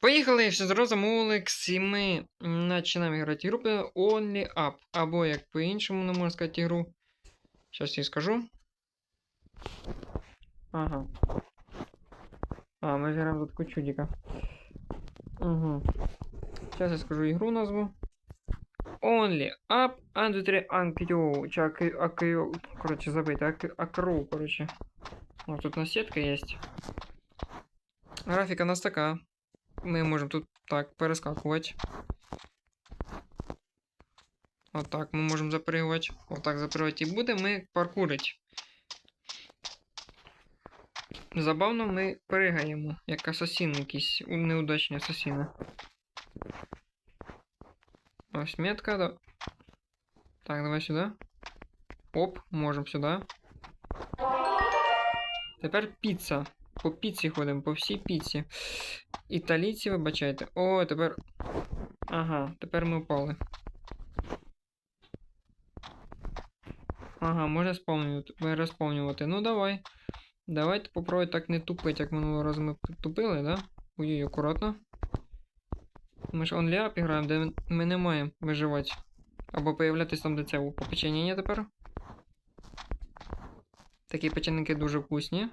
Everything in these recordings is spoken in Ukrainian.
Поїхали, все зразу Молекс, і ми починаємо грати під Only Up. Або як по-іншому не можна сказати ігру. Зараз я скажу. Ага. А, ми граємо за таку чудика. Угу. Зараз я скажу ігру назву. Only Up and 3 Ankyo. Чи Акyo. Короче, забыть. Ак- Акру, короче. Вот тут у нас сетка есть. Графіка у нас така. Ми можемо тут так перескакувати. Отак ми можемо запригувати. Отак запригувати і буде ми паркурити. Забавно ми пригаємо, як асасін якийсь, неудачні асасіни. Ось метка, да. Так, давай сюди. Оп, можемо сюди. Тепер піца. По піці ходимо, по всій піці. Італійці, вибачайте. О, тепер. Ага, тепер ми впали. Ага, можна розповнювати. Ну давай. Давайте попробуй так не тупити, як минулого разу ми тупили, да? Ой-ой, акуратно. Ми ж онліап граємо, де ми не маємо виживати. Або появлятись там, де це у попечення тепер. Такі печеники дуже вкусні.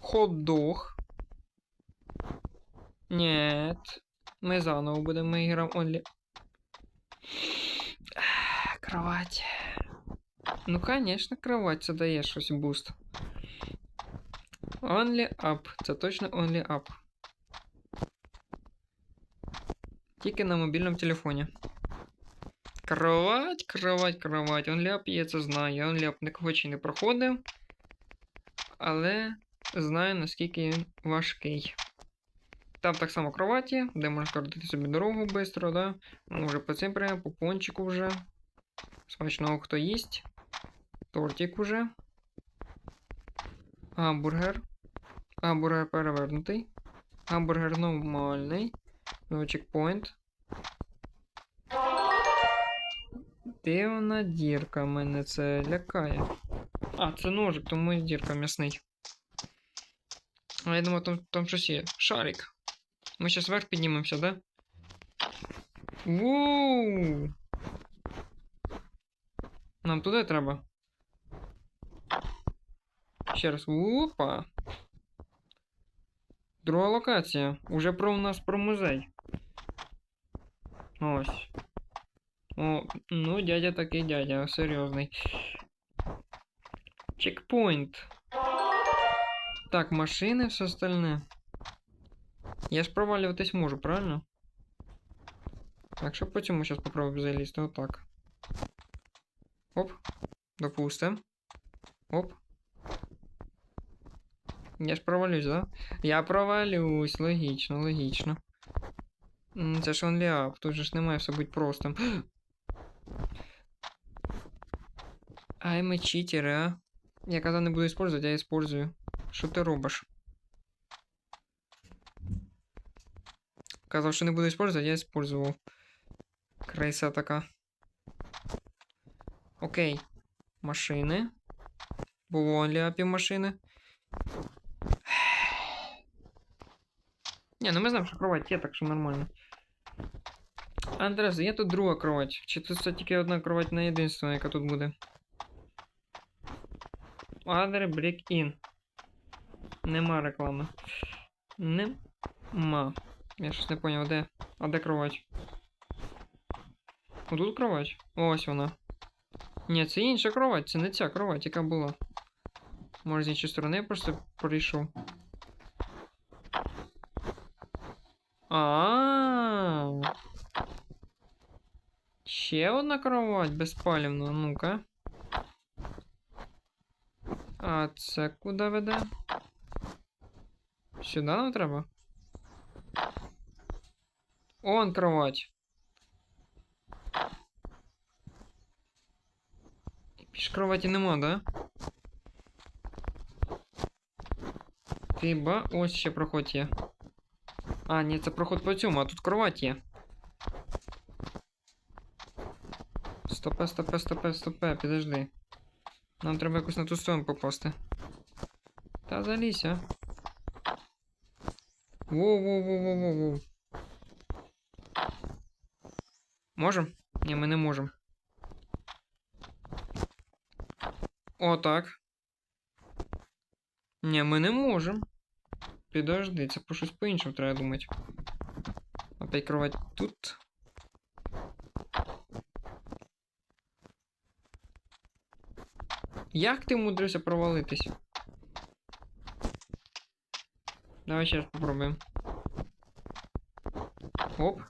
Хот-дог. Нет. Ми заново будемо ми граємо онлі. Кровать. Ну, конечно, кровать це дає щось буст. Only up. Це точно only up. Тільки на мобільному телефоні. Кровать, кровать, кровать. Only up я це знаю. Up нікого ще не проходив. Але знаю, наскільки важкий. Там так само кроваті, де можна скоротити собі дорогу швидко, да? Може по цим прямо, по пончику вже. Смачного хто їсть. Тортик уже. Гамбургер. Гамбургер перевернутий. Гамбургер нормальний. Ну, чекпоінт. Де вона дірка? Мене це лякає. А, це ножик, тому і дірка м'ясний. А я думав, там, там щось є. Шарик. Ми зараз вверх піднімемося, да? Воу! Нам туди треба. Ще раз. Опа. Друга локація. Уже про у нас про музей. Ось. О, ну, дядя такий дядя, серйозний. Чекпоінт. Так, машини, все остальне. Я ж провалюватись можу, правильно? Так, що по цьому зараз попробую залізти. Отак. Оп. Допустим. Оп. Я ж провалюсь, да? Я провалюсь, логічно, логічно. М, Це ж онліап, тут же ж немає все бути простим. Ай, ми читери, а? Я казав не буду использовать, я использую. Що ти робиш? Казав, що не буду использовать, я использував. Крейса така. Окей. Машини. Було онліапів машини. Не, ну ми знаємо, що кровать є, так що нормально. Андрес, є тут друга кровать. Чи тут це тільки одна кровать на єдинственна, яка тут буде? Адре Break In. Нема реклами. Нема. Я щось не поняв, де? А де кровать? Отут кровать? Ось вона. Ні, це інша кровать, це не ця кровать, яка була. Може з іншої сторони я просто прийшов. А. Ще одна кровать безпалівна, ну-ка. А це куди веде? Сюди нам треба? Он кровать. Більш кроваті нема, да? Хіба ось ще проход є. А, ні, це проход по цьому, а тут кровать є. Стопе, стопе, стопе, стопе, підожди. Нам треба якось на ту сторону попасти. Та залізь, а. Воу-воу-воу-воу-воу. Можем? Ні, ми не можемо. О, так. Ні, ми не можемо. Підожди, це по щось по-іншому треба думати. Опять кровать тут. Як ти мудрився провалитись? Давай ще раз попробуємо. Оп.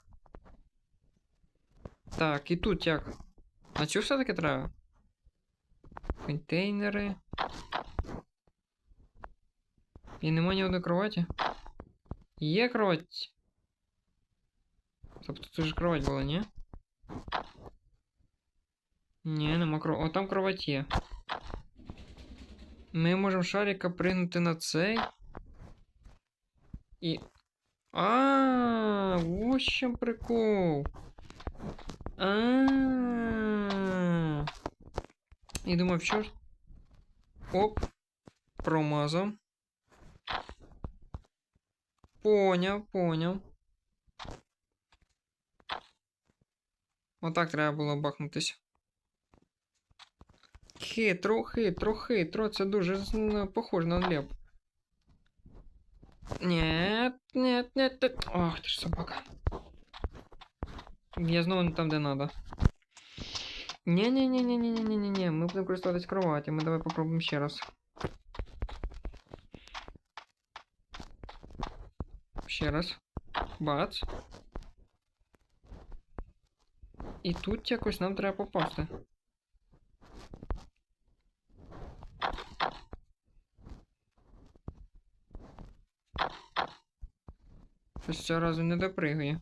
Так, і тут як? А цю все-таки треба? Контейнери. І нема ні одної кроваті. Є кровать. Тобто тут же кровать була, ні? Ні, нема кровати. О, там кровать є. Ми можемо шарика пригнути на цей. І. А, в чим прикол. А. І думав, що ж. Оп. Промазав. Поняв, поняв. Отак треба було бахнутись. Хитро, хитро, хитро. Це дуже похоже на леп. Нет, нет, нет, нет. Ох, ти ж собака. Я знову не там, де надо. Не-не-не-не-не-не-не-не. Ми будемо користуватись кроватями. Давай попробуємо ще раз. Ще раз. Бац. І тут якось нам треба попасти. Щось цього разу не допригує.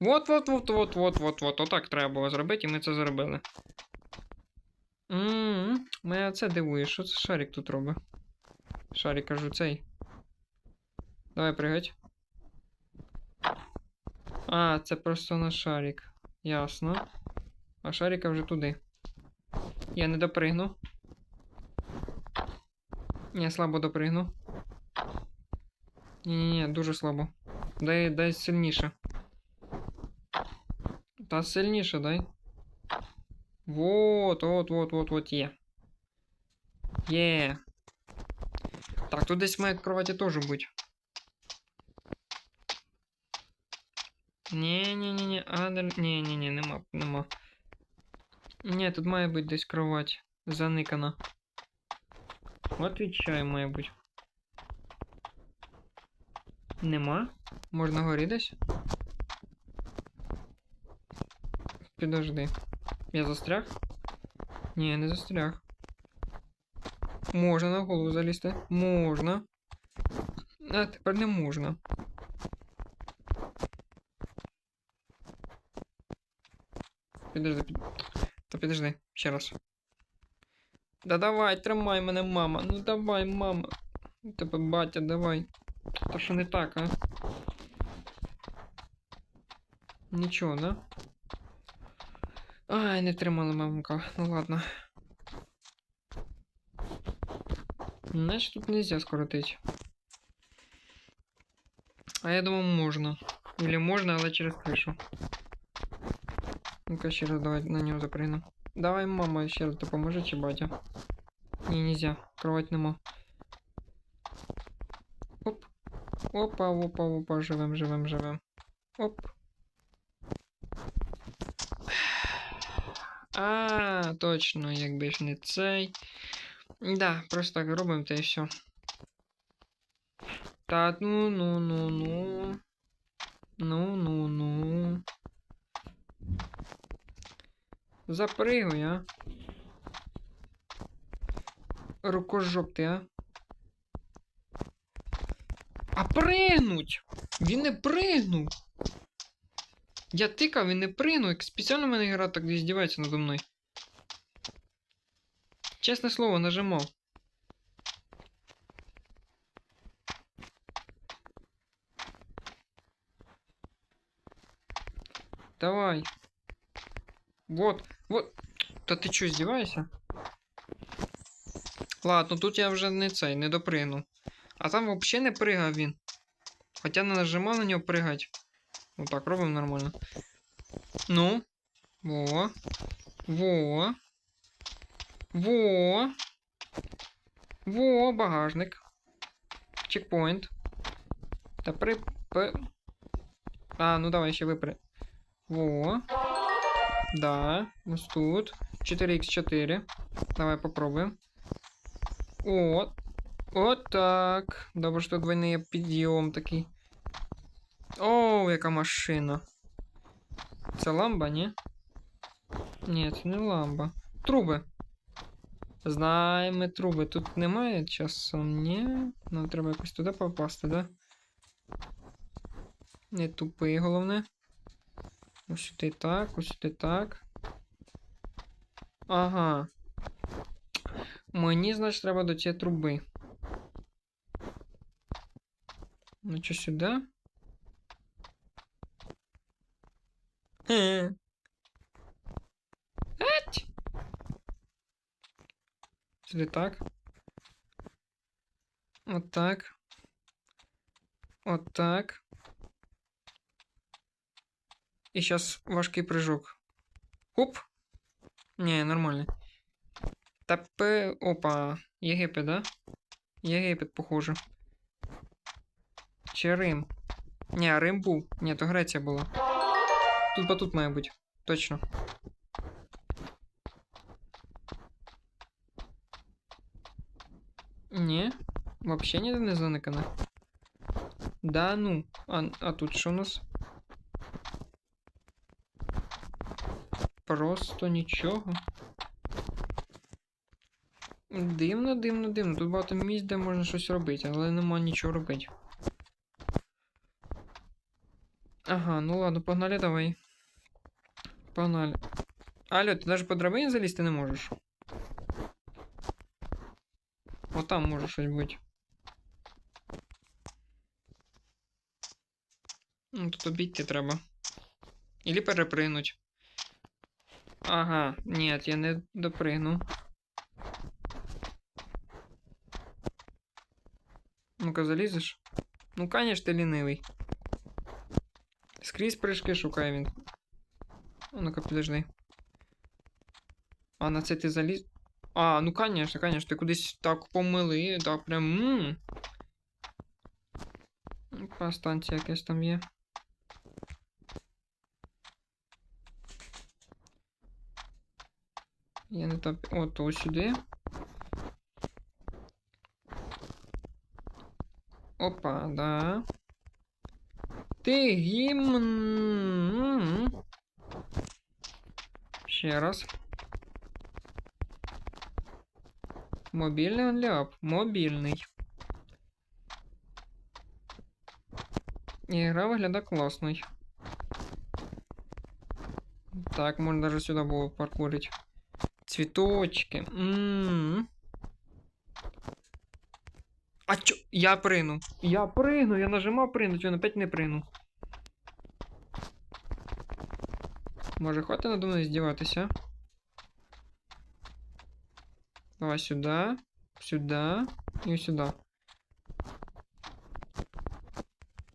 Вот, вот, вот, вот, вот, вот, вот. Отак треба було зробити, і ми це зробили. Ммм, мене це дивує, що це шарик тут робить? Шарик кажу цей. Давай пригать. А, це просто на шарик. Ясно. А шарика вже туди. Я не допригну. Ні, слабо допригну. Ні-ні-ні, дуже слабо. Дай, дай сильніше. Та сильніше дай. Вот, вот, вот, вот, вот є. Є. Так, тут десь має кроваті теж бути. Ні-ні-ні-ні, а, ні-ні-ні, нема, нема. Ні, тут має бути десь кровать. Заникана. Отвічаю, має бути. Нема? Можна горі десь? Підожди. Я застряг? Ні, я не застряг. Можна на голову залізти. Можна. А тепер не можна. Підожди, під... Та підожди, ще раз. Да давай, тримай мене, мама. Ну давай, мама. Тебе батя, давай. Та що не так, а? Нічого, да? Ай, не тримала мамка. Ну ладно. Значит, тут нельзя скоротить. А я думал, можно. Или можно, але через крышу. Ну-ка, ще раз давай на нього запрыгну. Давай, мама, ще раз допоможи, чи батя. Ні, нельзя. Кровать нема. Оп. Опа, опа, опа, живем, живем, живем. Оп. А, точно, якби ж не цей. Да, просто так робимо та і все. Та ну ну ну ну. Ну ну ну. Запригуй, а. Рукожоп ти, а. А пригнуть! Він не пригнув! Я тикав, він не пригнув, як спеціально мене гра так здівається надо мною. Чесне слово, нажимав. Давай. Вот, вот. Та ти що, здіваєшся? Ладно, тут я вже не цей, не допригну. А там взагалі не пригав він. Хоча не нажимав на нього пригать. Ну так, робимо нормально. Ну. Во. Во. Во. Во, багажник. Чекпоінт. Та при. А, ну давай ще випри. Во. Да, ось тут. 4х4. Давай попробуємо. О. От так. Добре, що двойний підйом такий. О, яка машина. Це ламба? Ні, це не ламба. Труби. Знаємо труби. Тут немає часу, ні. Нам треба якось туди попасти, да? Не тупий, головне. Ось сюди так, ось сюди так. Ага. Мені, значить, треба до цієї труби. Ну, що сюди? Хе. Еть! Сюди так. От так. От так. І зараз важкий прыжок. Хоп. Не, нормально. Та п... Опа. Єгипет, да? Єгипет, похоже. Чи Рим? Ні, Рим був. Ні, то Греція була. Тут батут має бути. Точно. Ні. Вообще ніде не заникане. Да ну. А, а тут що у нас? Просто нічого. Дивно, дивно, дивно. Тут багато місць, де можна щось робити, але нема нічого робити. Ага, ну ладно, погнали давай. Погнали. Алло, ти навіть по драбині залізти не можеш. От там може щось бути. Ну, тут обійти треба. Ілі перепригнуть. Ага, нет, я не допригну. Ну-ка, залізеш? Ну, конечно, ти лінивий. Скрізь прыжки шукає він. Ну-ка, подожди. А на це ти заліз. А, ну конечно, конечно, ти кудись так помили, так прям. м Ну-ка, станція якась там є. Я не так. О, то сюди. Опа, да. Ти гімн. Ще раз. Мобільний онляп. Мобільний. І гра виглядає класно. Так, можна даже сюди було паркурить. Цвіточки. М-м-м. А чо? Я прину. Я прину, я нажимав принуть, він опять не прину. Може, хватить надо мною здіватися? Давай сюди, сюди і сюди.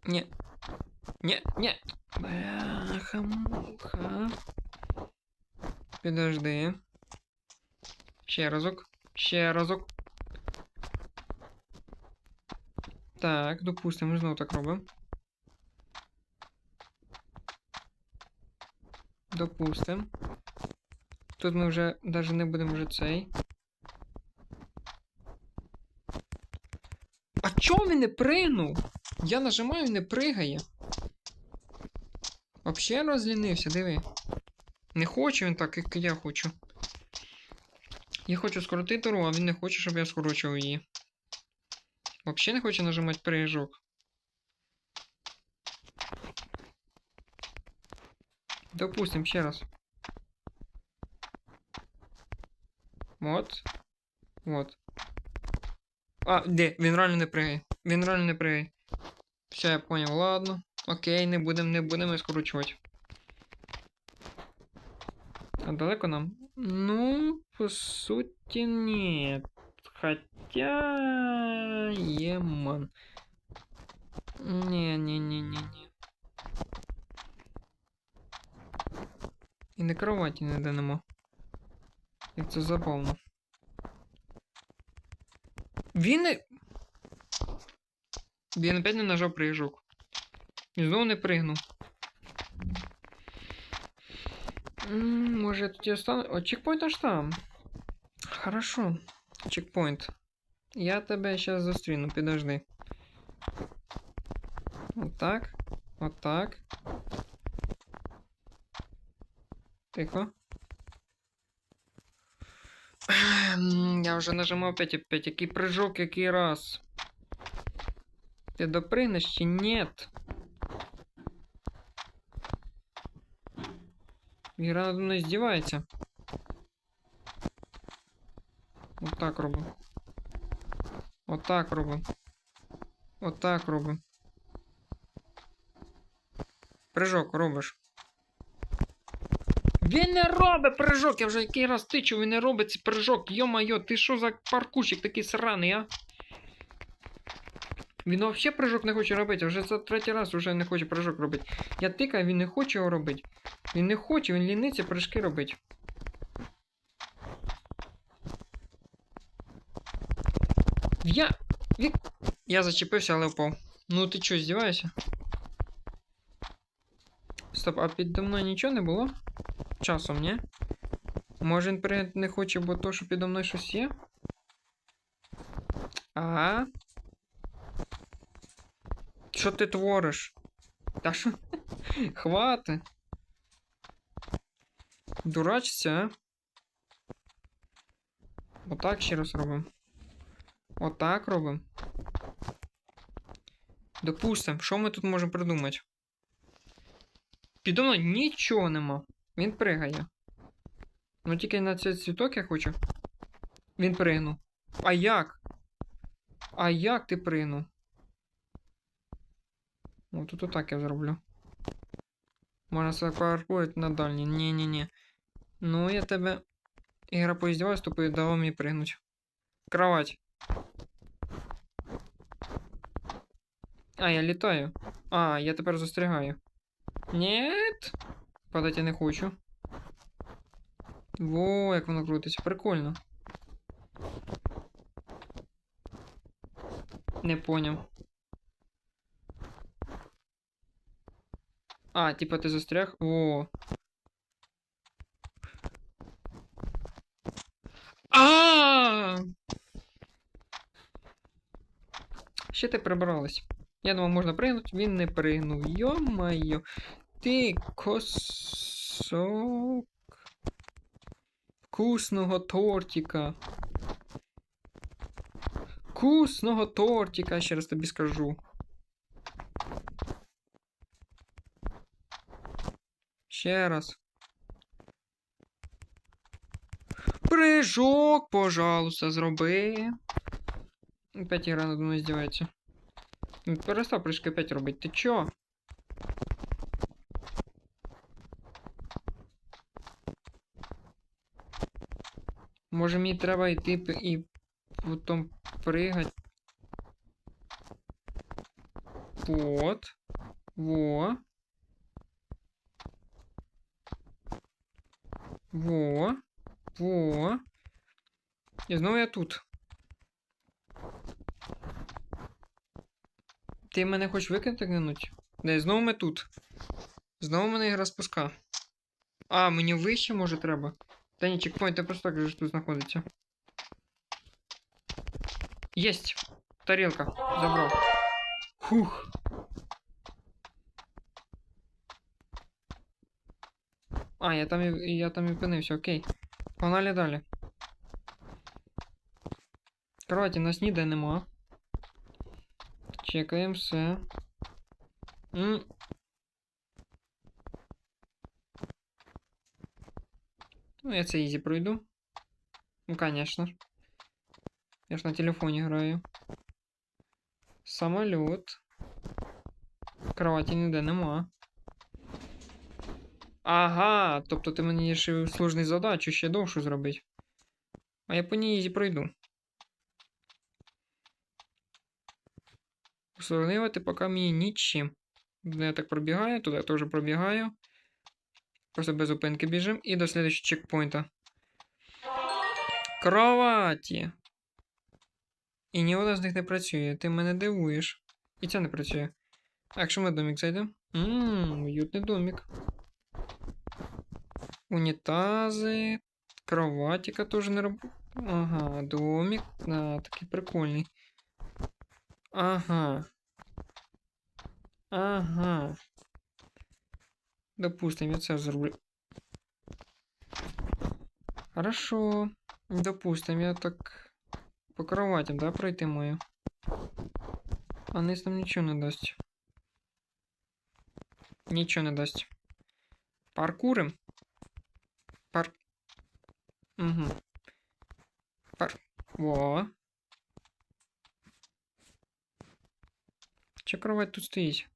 Ні. Ні, ні. Бляха-муха. Підожди. Ще разок. Ще разок. Так, допустимо, знову так робимо. Допустимо. Тут ми вже навіть не будемо вже цей. А чого він не пригнув? Я нажимаю і не пригає. Вообще розлінився, диви. Не хоче він так, як я хочу. Я хочу скоротити ру, а він не хоче, щоб я скорочував її. Вообще не хоче нажимати прыжок. Допустим, ще раз. Вот. Вот. А, де? Він реально не пригає. Він реально не пригає. Все, я понял, ладно. Окей, не будемо, не будемо скорочувати. А далеко нам? Ну, по суті, ні. Хотя... Єман. Ні, ні, ні, ні, ні. І на кроваті ніде нема. Як це забавно. Він. Він опять не нажав прыжок. І знову не пригнув. М, Може я тут я стану. О, чекпоінт аж там. Хорошо. Чекпоінт. Я тебе зараз зустріну, підожди. Отак. Отак. Тихо. Ем, Я вже нажимав 5 опять. Який прыжок, який раз. Ти допригнеш чи нет? Віра надо мною здівається. Отак робимо. Отак робимо. Отак робимо. Прыжок робиш. Він не робить прыжок, я вже який раз тичу, він не робить цей прыжок. Йо-майо, ти що за паркурщик такий сраний, а? Він взагалі прыжок не хоче робити, вже це третій раз вже не хоче прыжок робити. Я тикаю, він не хоче його робити. Він не хоче, він ліниться прыжки робить. Я. Вік... Я зачепився, але впав. Ну ти чо, здіваєшся? Стоп, а підо мною нічого не було? Часом, ні? Може він перед не хоче, бо то, що підо мною щось є? А? Що ти твориш? Та що? Хвати. Дурачця, а? Отак ще раз робимо. Отак робимо. Допустим, що ми тут можемо придумати? Підо мною нічого нема. Він пригає. Ну тільки на цей цвіток я хочу. Він пригнув. А як? А як ти пригнув? О, тут отак я зроблю. Можна себе паркурити на дальній. Ні-ні-ні. Ну, я тебе. Ігра поіздівалась, тупо дала мені пригнуть. Кровать. А, я літаю. А, я тепер застрягаю. Нет. Падать я не хочу. Во, як воно крутиться. Прикольно. Не поняв. А, типа ти застряг? О. А! Ще ти прибралась. Я думав, можна пригнути, він не пригнув. Йо-майо. Ти косок вкусного тортика. Вкусного тортика, ще раз тобі скажу. Ще раз. Прыжок, пожалуйста, зроби. Опять ігра над мною здівається. Перестав прыжки опять робити. Ти чо? Може мені треба йти і потім пригати. Вот. Во. Во. Во. І знову я тут. Ти мене хочеш викинути? Не, знову ми тут. Знову мене ігра спуска. А, мені вище може треба. Та ні, чекпоінт, ти просто так же тут знаходиться. Єсть! Тарілка. Забрав. Фух. А, я там і я там і опинився, окей. Погнали далі. Кроваті нас ніде нема. Чекаємо все. М. Ну, я це ізі пройду. Ну, конечно. ж. Я ж на телефоні граю. Самоліт. Кроваті ніде нема. Ага, тобто ти мені ще сложний задачу ще довшу зробити. А я по ній пройду. Усложнивати поки мені нічим. Ну, я так пробігаю, туди я теж пробігаю. Просто без зупинки біжим і до слідчого чекпоінта. Кроваті! І ні одна з них не працює, ти мене дивуєш. І це не працює. А якщо ми в домік зайдемо? Ммм, уютний домік. Унітази. Кроватика теж не роб... Ага, домик. А, такий прикольний. Ага. Ага. Допустим, я це зроблю. Хорошо. Допустим, я так по кроватям, да, пройти маю. А низ нам нічого не дасть. Нічого не дасть. Паркурим. Пар. Угу. Пар. Во. Чи кровать тут стоїть?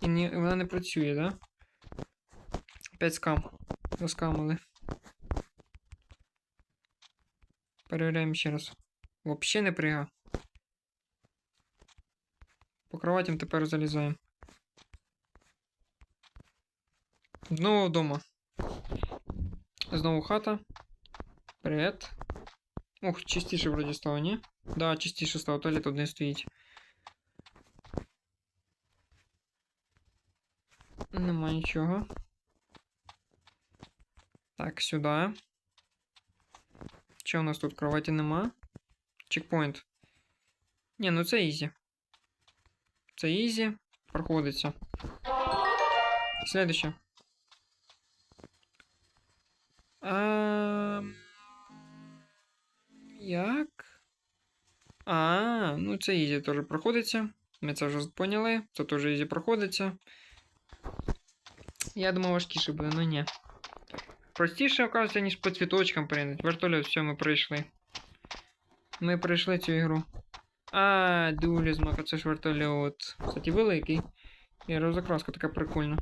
І не, вона не працює, да? Опять скам. Розкамили. Перевіряємо ще раз. Вообще не прига. По кроватям тепер залізаємо. Знову вдома. Знову хата. Привіт. Ох, чистіше вроді стало, ні? Да, чистіше стало, туалет один стоїть. Нема нічого. Так, сюди. Що у нас тут? Кроваті нема? Чекпоінт. Ні, ну це ізі. Це ізі. Проходиться. Следующее. А... Як? А, ну це ізі теж проходиться. Ми це вже поняли. Це теж ізі проходиться. Я думав, важкіше буде, ну ні. Простіше, оказується, ніж по цвіточкам прийняти. Вертольот, все, ми пройшли. Ми пройшли цю ігру. А, дулізмака, це ж вертольот. Кстати, великий. І розокраска така прикольна.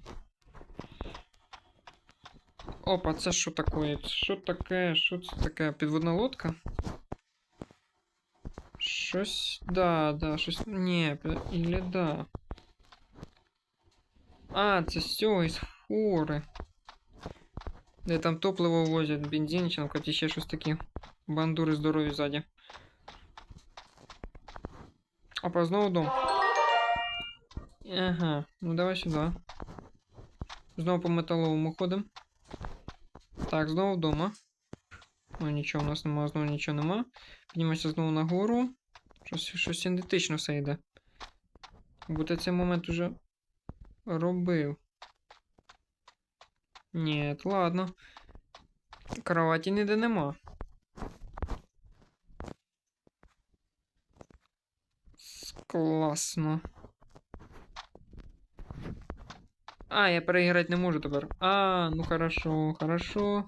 Опа, це що таке? Що таке? Що це таке? Підводна лодка? Щось. Да, да, щось. Ні, пі- ілі да. А, це з цього із фури. Де там топливо возять, бензин, чи там ще щось таке. Бандури здорові ззаді. Опа, знову дом. Ага, ну давай сюди. Знову по металовому ходимо. Так, знову вдома. Ну нічого у нас нема, знову нічого нема. Піднімемося знову нагору. Щось, щось синтетично все йде. Будь цей момент уже робив. Ні, ладно. Кроваті ніде нема. Класно. А, я переіграти не можу тепер. А, ну хорошо, хорошо.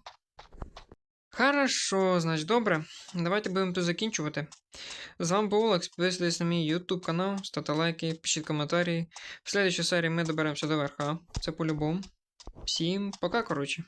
Хорошо, значить, добре. Давайте будемо тут закінчувати. З вами був Олекс. Підписуйтесь на мій YouTube канал, ставте лайки, пишіть коментарі. В следующій серії ми доберемося до верха. Це по-любому. Всім пока, коротше.